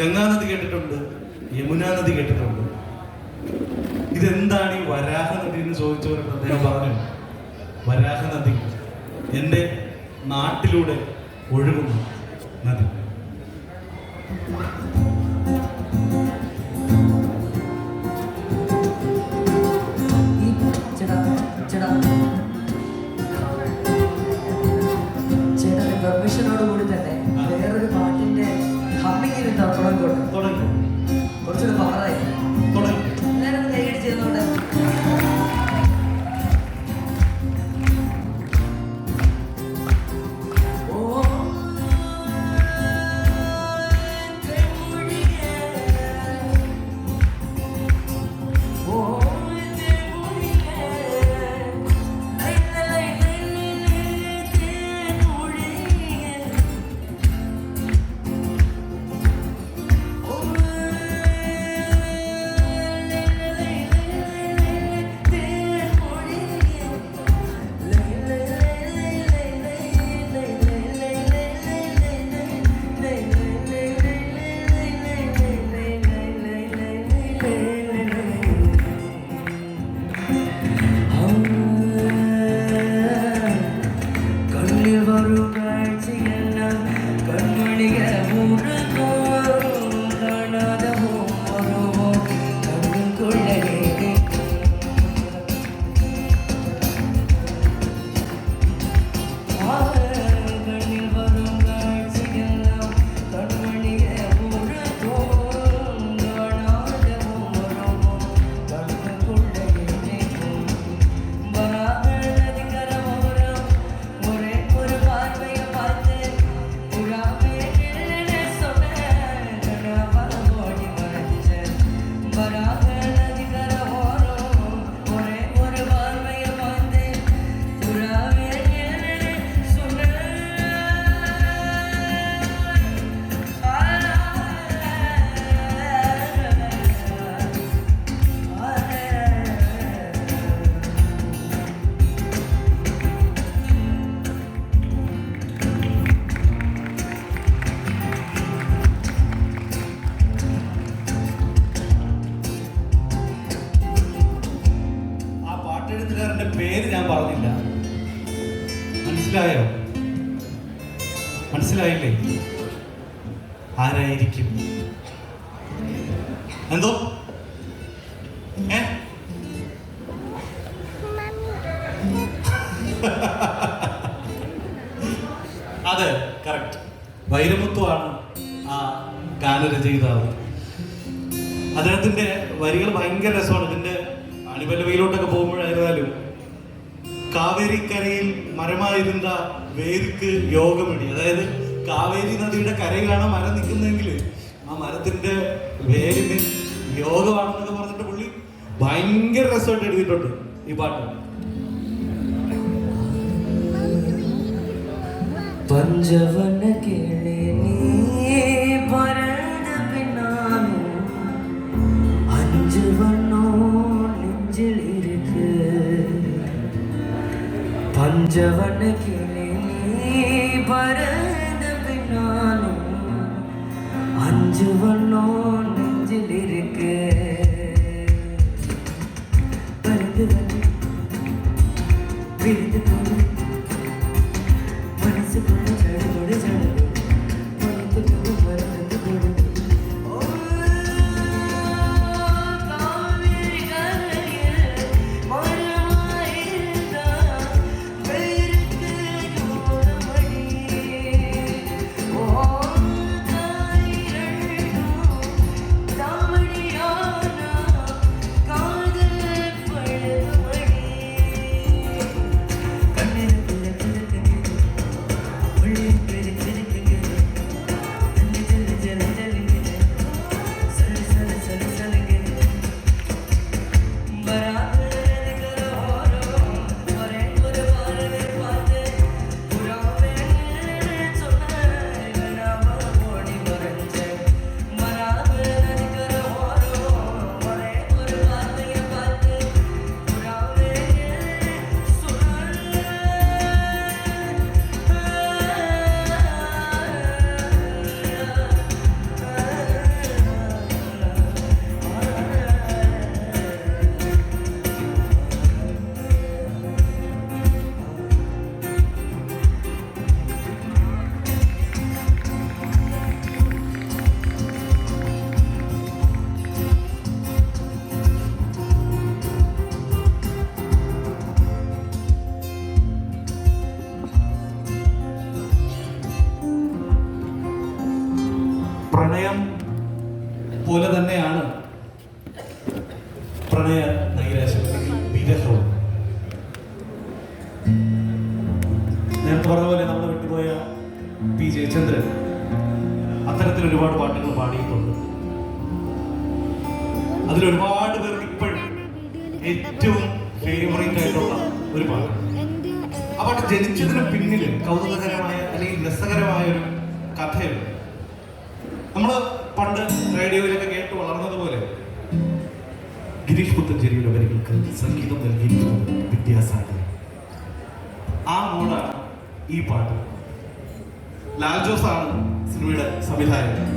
ഗംഗാ നദി കേട്ടിട്ടുണ്ട് യമുനാ നദി കേട്ടിട്ടുണ്ട്. ഇതെന്താണ് ഈ വരാഹ നദി എന്ന് ചോദിച്ചവരോട് അദ്ദേഹം പറഞ്ഞു. വരാഹ നദി എന്റെ നാട്ടിലൂടെ ഒഴുകുന്നു നദി. പോകുമ്പോഴായിരുന്നാലും കാവേരിക്കരയിൽ മരമായിരുന്ന വേരുക്ക് യോഗമണി അതായത് കാവേരി നദിയുടെ കരയിലാണ് മരം നിൽക്കുന്നതെങ്കിൽ ആ മരത്തിന്റെ വേരിന് യോഗമാണെന്നൊക്കെ പറഞ്ഞിട്ട് പുള്ളി ഭയങ്കര രസമായിട്ട് എഴുതിയിട്ടുണ്ട് ഈ പാട്ട്. പഞ്ചവന കേളി கொஞ்சவன் கிளிலே பறந்த பின்னாலும் அஞ்சுவனோ நெஞ்சில் இருக்கு. பறந்து வந்து പ്രണയം സംഗീതം നൽകിയിരിക്കുന്നത് വിദ്യാസാഗർ ആ മോഡാണ് ഈ പാട്ട്. ലാൽ ജോസ് ആണ് സിനിമയുടെ സംവിധായകൻ.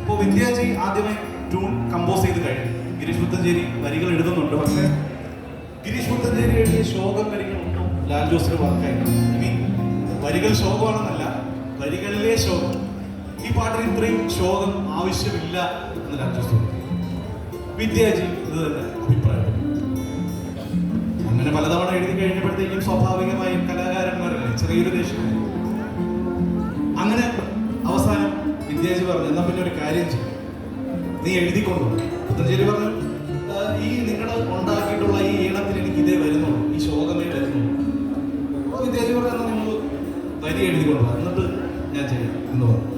ഇപ്പോൾ വിദ്യാജി ആദ്യമേ ട്യൂൺ കമ്പോസ് ചെയ്ത് കഴിഞ്ഞു. ഗിരീഷ് മുത്തഞ്ചേരി വരികൾ എഴുതുന്നുണ്ട് പക്ഷേ ഗിരീഷ് മുത്തഞ്ചേരി എഴുതിയ ശോകം വരികളൊന്നും ലാൽ ജോസിന് വർക്കായി ഐ മീൻ വരികൾ ശോകമാണെന്നല്ല വരികളിലെ ശോകം. ഈ പാട്ടിന് ഇത്രയും ശോകം ആവശ്യമില്ല എന്ന് ലാൽ ജോസ് വിദ്യാജി ഇത് തന്നെ അഭിപ്രായം. അങ്ങനെ പലതവണ എഴുതി കഴിഞ്ഞപ്പോഴത്തേക്കും സ്വാഭാവികമായും കലാകാരന്മാരല്ലേ? ചെറിയൊരു ദേഷ്യം. അങ്ങനെ അവസാനം വിദ്യാജി പറഞ്ഞു എന്നാ പിന്നെ ഒരു കാര്യം ചെയ്യും. നീ എഴുതിക്കൊണ്ടു പുത്തഞ്ചേരി പറഞ്ഞു ഈ നിങ്ങൾ ഉണ്ടാക്കിയിട്ടുള്ള ഈ ഈണത്തിൽ എനിക്ക് ഇതേ വരുന്നുള്ളൂ ഈ ശോകമേ വരുന്നുള്ളൂ അപ്പോൾ വിദ്യാജി പറഞ്ഞു നിങ്ങൾ വരി എഴുതിക്കൊണ്ടു എന്നിട്ട് ഞാൻ ചെയ്യാം എന്ന് പറഞ്ഞു.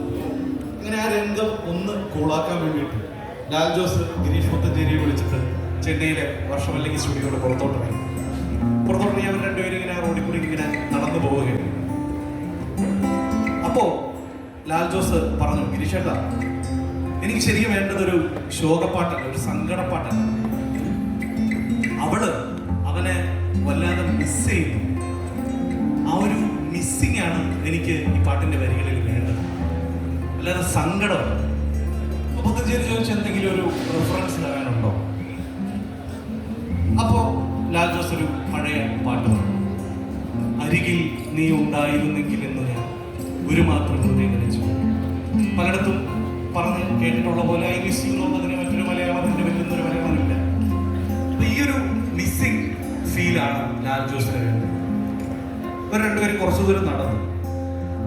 അങ്ങനെ ആ രംഗം ഒന്ന് കൂളാക്കാൻ വേണ്ടിയിട്ട് ലാൽ ജോസ് ഗിരീഷ് പുത്തഞ്ചേരിയെ വിളിച്ചിട്ട് ചെന്നൈയിലെ വർഷമല്ലെങ്കിൽ സ്റ്റുഡിയോയുടെ പുറത്തോട്ടിറങ്ങി ലാൽ ജോസ് പറഞ്ഞു ഗിരീഷേട്ടാ എനിക്ക് ശരിക്കും വേണ്ടത് ഒരു ശോകപ്പാട്ടല്ല ഒരു സങ്കടപ്പാട്ടല്ല. അവൾ അവനെ വല്ലാതെ മിസ് ചെയ്യുന്നു. ആ ഒരു മിസ്സിംഗ് ആണ് എനിക്ക് ഈ പാട്ടിന്റെ വരികളിൽ വേണ്ടത്. അല്ലാതെ സങ്കടം. മുപ്പത്തഞ്ചേരി ചോദിച്ച എന്തെങ്കിലും ഒരു റെഫറൻസ് തരാനുണ്ടോ? അപ്പോ ലാൽ ജോസ് ഒരു പഴയ പാട്ട് അരികിൽ നീ ഉണ്ടായിരുന്നെങ്കിൽ എന്ന് ഞാൻ മാത്രം ഹൃദയകരിച്ചു പലയിടത്തും പറഞ്ഞ് കേട്ടിട്ടുള്ള പോലെ ഐ മിസ് യു എന്നുള്ളതിന് മറ്റൊരു മലയാളത്തിന്റെ ഒരു മലയാളമില്ല. അപ്പൊ ഈ ഒരു മിസ്സിംഗ് ഫീലാണ് ലാൽ ജോസിന് ഇവർ രണ്ടുപേരും കുറച്ചു ദൂരം നടന്നു.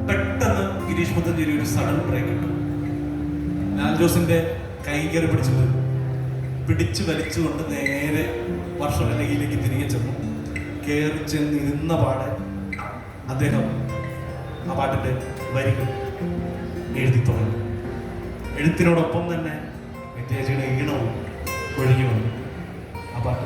പെട്ടെന്ന് ഗിരീഷ് മുത്തഞ്ചേരി ഒരു സഡൻ ബ്രേക്ക് ഇട്ടു. ലാൽ ജോസിന്റെ കൈ കയറി പിടിച്ചിട്ട് പിടിച്ചു വലിച്ചുകൊണ്ട് നേരെ വർഷമലയിലേക്ക് തിരികെ ചെന്നു. കയറി ചെന്നിരുന്ന പാടെ അദ്ദേഹം ആ പാട്ടിന്റെ വരികൾ എഴുതി തുടങ്ങി എഴുത്തിനോടൊപ്പം തന്നെ വിദ്യാജിയുടെ ഈണവും ഒഴുകി വന്നു. ആ പാട്ട്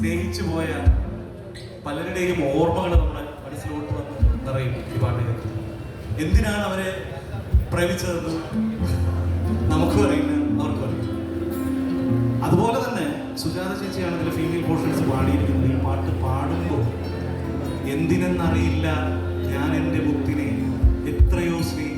സ്നേഹിച്ചു പോയ പലരുടെയും ഓർമ്മകൾ നമ്മുടെ മനസ്സിലോട്ട് വന്ന് നിറയും ഈ പാട്ട് എന്തിനാണ് അവരെ പ്രേമിച്ചതെന്ന് നമുക്ക് അറിയില്ല അവർക്കും അറിയില്ല. അതുപോലെ തന്നെ സുജാത ചേച്ചിയാണ് ഫീമെയിൽ പോർഷൻസ് പാടിയിരിക്കുന്നത്. ഈ പാട്ട് പാടുമ്പോൾ എന്തിനെന്നറിയില്ല ഞാൻ എന്റെ മുത്തിനെ എത്രയോ സ്നേഹിച്ചിരുന്നിരുന്നു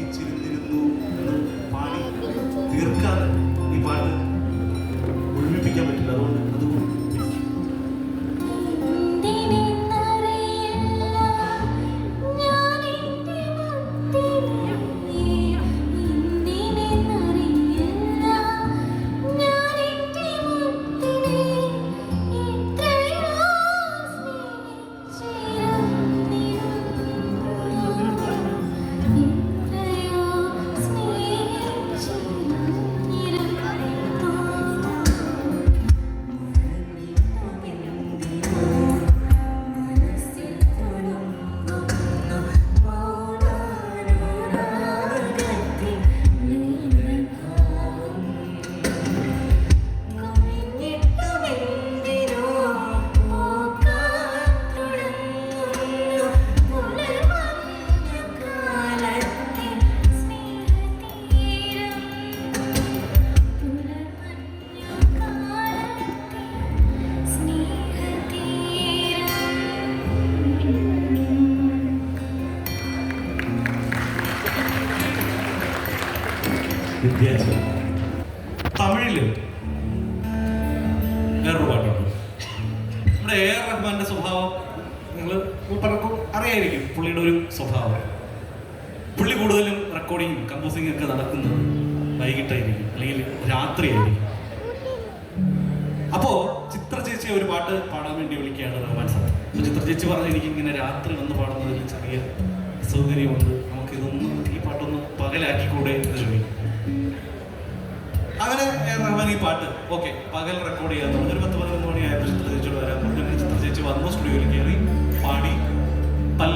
Yes.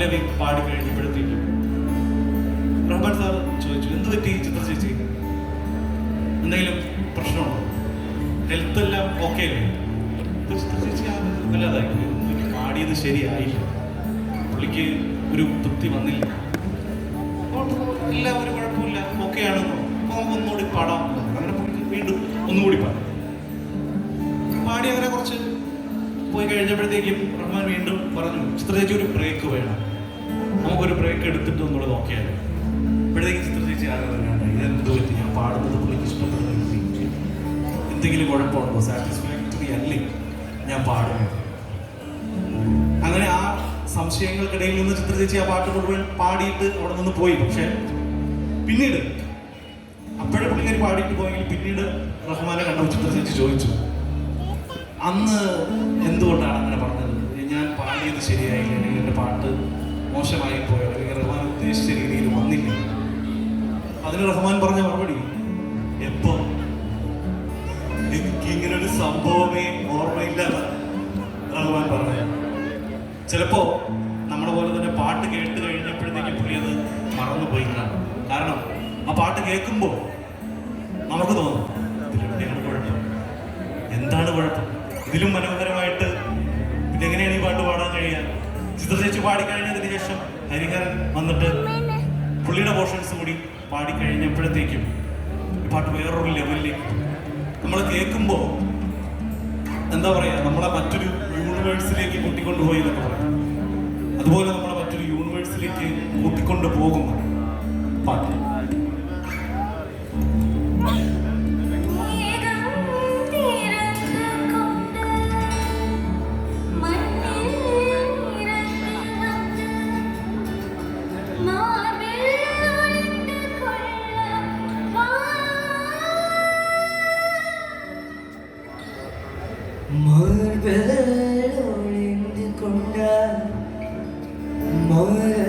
പല്ലവി പാടി കഴിഞ്ഞപ്പോഴത്തേക്കും റഹ്മാൻ സാർ ചോദിച്ചു എന്ത് പറ്റി ചിത്ര ചേച്ചി? എന്തെങ്കിലും പ്രശ്നമുണ്ടോ? ഹെൽത്ത് എല്ലാം ഓക്കെ അല്ലേ? ചിത്ര ചേച്ചി വല്ലാതായി. എനിക്ക് പാടിയത് ശരിയായില്ല. പുള്ളിക്ക് ഒരു തൃപ്തി വന്നില്ല. ഇല്ല ഒരു കുഴപ്പമില്ല ഓക്കെ ആണെന്നോ? അപ്പോൾ നമുക്ക് ഒന്നുകൂടി പാടാം. അങ്ങനെ പുള്ളിക്ക് വീണ്ടും ഒന്നുകൂടി പാടാം. പാടി അങ്ങനെ കുറച്ച് പോയി കഴിഞ്ഞപ്പോഴത്തേക്കും റഹ്മാൻ വീണ്ടും പറഞ്ഞു ചിത്ര ചേച്ചി ഒരു ബ്രേക്ക് വേണം. നമുക്കൊരു ബ്രേക്ക് എടുത്തിട്ട് ഒന്നുകൂടെ നോക്കിയാലോ? ഇപ്പോഴത്തേക്ക് ചിത്ര ചേച്ചി ആകെ വേണ്ട ഇതെന്തോ പറ്റി? ഞാൻ പാടുന്നത് പുള്ളിക്ക് ഇഷ്ടപ്പെടുന്നില്ല എന്തെങ്കിലും കുഴപ്പമുണ്ടോ? സാറ്റിസ്ഫാക്ടറി അല്ലേ? ഞാൻ പാടുന്നത്. അങ്ങനെ ആ സംശയങ്ങൾക്കിടയിൽ നിന്ന് ചിത്ര ചേച്ചി ആ പാട്ട് മുഴുവൻ പാടിയിട്ട് അവിടെ നിന്ന് പോയി. പക്ഷെ പിന്നീട് അപ്പോഴും പുള്ളിക്കാരി പാടിയിട്ട് പോയെങ്കിൽ പിന്നീട് റഹ്മാനെ കണ്ടപ്പോൾ ചിത്ര ചേച്ചി ചോദിച്ചു. അന്ന് എന്തുകൊണ്ടാണ് അങ്ങനെ പറഞ്ഞത്? ഞാൻ പാടിയത് ശരിയായില്ല. അല്ലെങ്കിൽ എന്റെ പാട്ട് മോശമായി പോയോ അല്ലെങ്കിൽ റഹ്മാൻ ഉദ്ദേശിച്ച രീതിയിൽ വന്നില്ല. അതിന് റഹ്മാൻ പറഞ്ഞ മറുപടി എപ്പോ? എനിക്ക് ഇങ്ങനൊരു സംഭവമേ ഓർമ്മയില്ല റഹ്മാൻ പറഞ്ഞു. ചിലപ്പോ നമ്മളെ പോലെ തന്നെ പാട്ട് കേട്ട് കഴിഞ്ഞപ്പോഴത്തേക്ക് പുള്ളി അത് മറന്നുപോയി കാണും കാരണം ആ പാട്ട് കേൾക്കുമ്പോൾ നമുക്ക് തോന്നും കുഴപ്പം. എന്താണ് കുഴപ്പം? ഇതിലും മനോഹരമായിട്ട് പിന്നെ എങ്ങനെയാണ് ഈ പാട്ട് പാടാൻ കഴിയുക? ചിത്ര ചേച്ചി പാടിക്കഴിഞ്ഞതിന് ശേഷം ഹരിഹരൻ വന്നിട്ട് പുള്ളിയുടെ പോർഷൻസ് കൂടി പാടിക്കഴിഞ്ഞപ്പോഴത്തേക്കും ഈ പാട്ട് വേറൊരു ലെവലിലേക്ക് നമ്മൾ കേൾക്കുമ്പോൾ എന്താ പറയുക നമ്മളെ മറ്റൊരു യൂണിവേഴ്സിലേക്ക് കൂട്ടിക്കൊണ്ടുപോയി എന്നൊക്കെ പറയാം. അതുപോലെ നമ്മളെ മറ്റൊരു യൂണിവേഴ്സിലേക്ക് കൂട്ടിക്കൊണ്ടു പോകും പാട്ട്. ഒളിந்து കൊണ്ട മരണം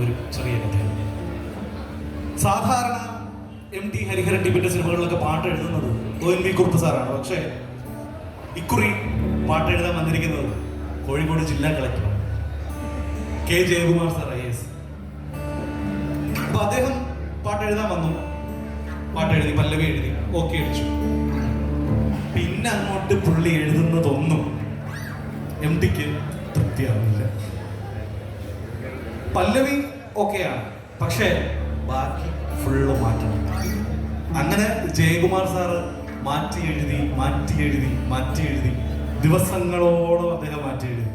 ഒരു ചെറിയ കഥയാണ്. സാധാരണ എം ടി ഹരിഹരൻ ടിബിന്റെ സിനിമകളിലൊക്കെ പാട്ട് എഴുതുന്നത് ഒ എൻ വി കുറുപ്പ് സാറാണ്. പക്ഷേ ഇക്കുറി പാട്ട് എഴുതാൻ വന്നിരിക്കുന്നത് കോഴിക്കോട് ജില്ലാ collector K Jayakumar sir I S. അപ്പൊ അദ്ദേഹം പാട്ട് എഴുതാൻ വന്നു. പാട്ട് എഴുതി പല്ലവി എഴുതി ഓക്കെ അടിച്ചു. പിന്നെ അങ്ങോട്ട് പുള്ളി എഴുതുന്നതൊന്നും എം ടിക്ക് തൃപ്തിയാവുന്നില്ല. പല്ലവി ഓക്കെയാണ് പക്ഷേ ബാക്കി ഫുള്ള് മാറ്റണം അങ്ങനെ ജയകുമാർ സാറ് മാറ്റി എഴുതി മാറ്റി എഴുതി മാറ്റി എഴുതി ദിവസങ്ങളോളം അദ്ദേഹം മാറ്റി എഴുതി.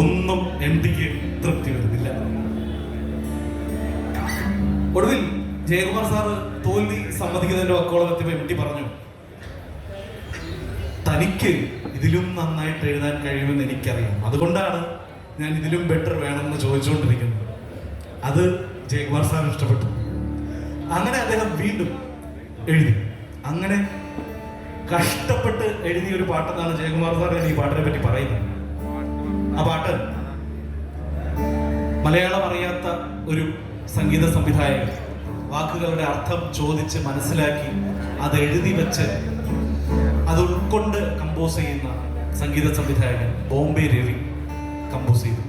ഒന്നും എം ഡിക്ക് തൃപ്തി വരുന്നില്ല. ഒടുവിൽ ജയകുമാർ സാറ് തോൽവി സമ്മതിക്കുന്നതിന്റെ വക്കോളം എത്തിയപ്പോൾ എം ടി പറഞ്ഞു തനിക്ക് ഇതിലും നന്നായിട്ട് എഴുതാൻ കഴിയുമെന്ന് എനിക്കറിയാം. അതുകൊണ്ടാണ് ഞാൻ ഇതിലും ബെറ്റർ വേണമെന്ന് ചോദിച്ചുകൊണ്ടിരിക്കുന്നു. അത് ജയകുമാർ സാർ ഇഷ്ടപ്പെട്ടു. അങ്ങനെ അദ്ദേഹം വീണ്ടും എഴുതി. അങ്ങനെ കഷ്ടപ്പെട്ട് എഴുതിയ ഒരു പാട്ടെന്നാണ് ജയകുമാർ സാർ ഈ പാട്ടിനെ പറ്റി പറയുന്നത്. ആ പാട്ട് മലയാളം അറിയാത്ത ഒരു സംഗീത സംവിധായകൻ. വാക്കുകളുടെ അർത്ഥം ചോദിച്ച് മനസ്സിലാക്കി അത് എഴുതി വെച്ച് അത് ഉൾക്കൊണ്ട് കമ്പോസ് ചെയ്യുന്ന സംഗീത സംവിധായകൻ ബോംബെ രവി. കമ്പോസ് ചെയ്തു